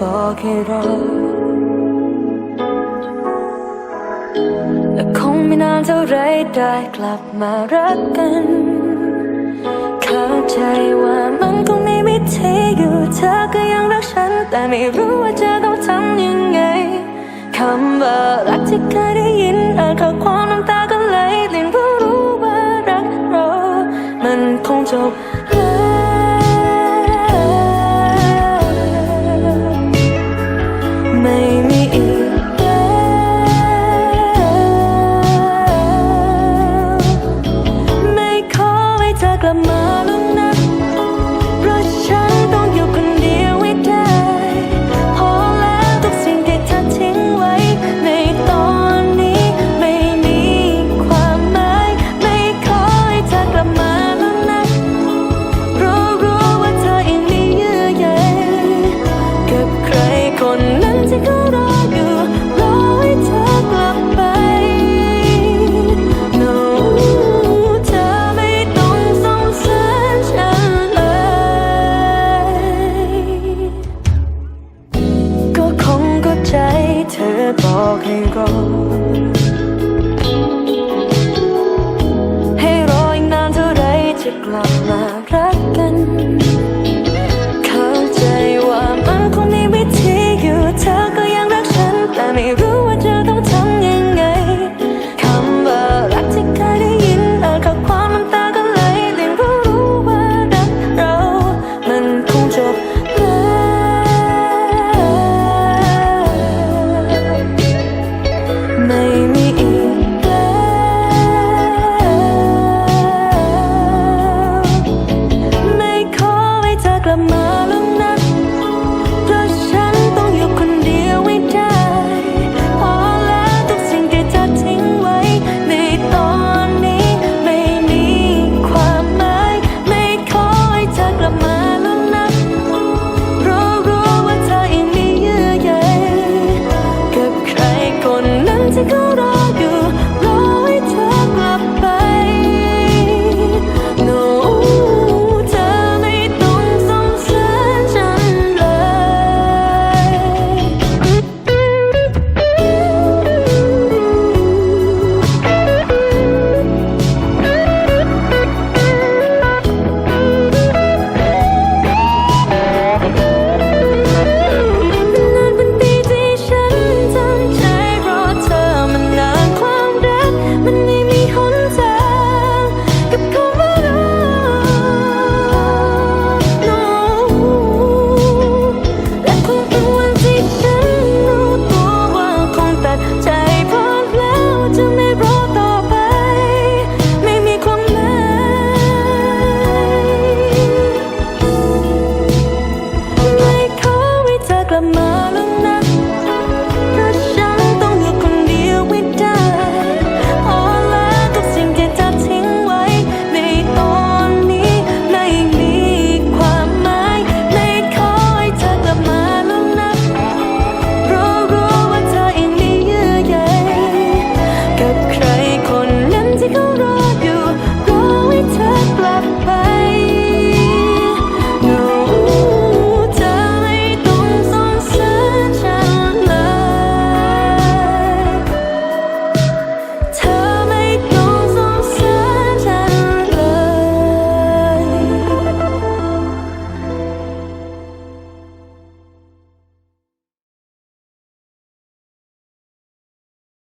บอกให้เราและคงไม่นานเท่าไรได้กลับมารักกัน เข้าใจว่ามันคงไม่มีทีอยู่เธอก็ยังรักฉัน แต่ไม่รู้ว่าจะต้องทำยังไงคำว่ารักที่เคยได้ยินอาจ lama